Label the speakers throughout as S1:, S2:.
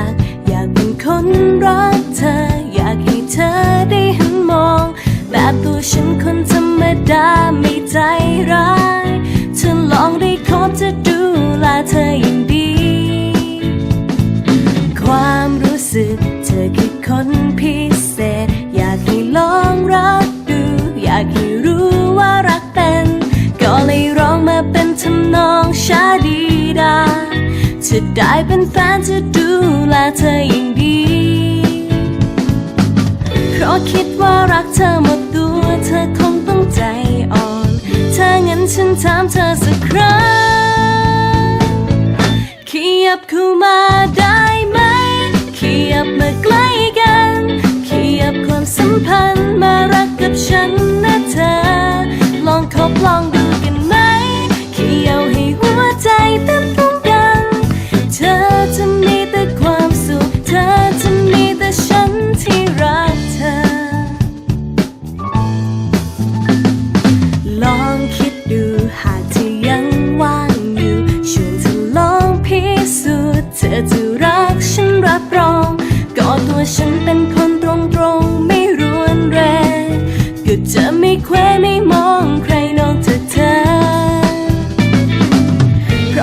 S1: าก อยากเป็นคนรักเธอ อยากให้เธอได้หันมอง แบบตัวฉันคนธรรมดา จะได้เป็นแฟนจะดูแลเธออย่างดี เพราะคิดว่ารักเธอหมดตัวเธอคงต้องใจอ่อนถ้างั้นฉันถามเธอสักครั้งขยับเข้ามาได้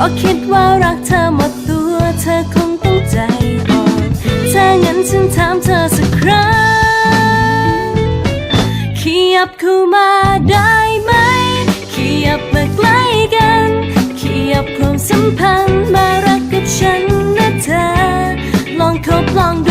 S1: พราะคิดว่ารักเธอหมดตัวเธอคงต้องใจอ่อนถ้างั้นฉันถามเธอสักครั้งขยับเข้ามาได้ไหมขยับมาใกล้กันขยับความสัมพันธ์มารักกับฉันนะเธอ ลองคบลองดู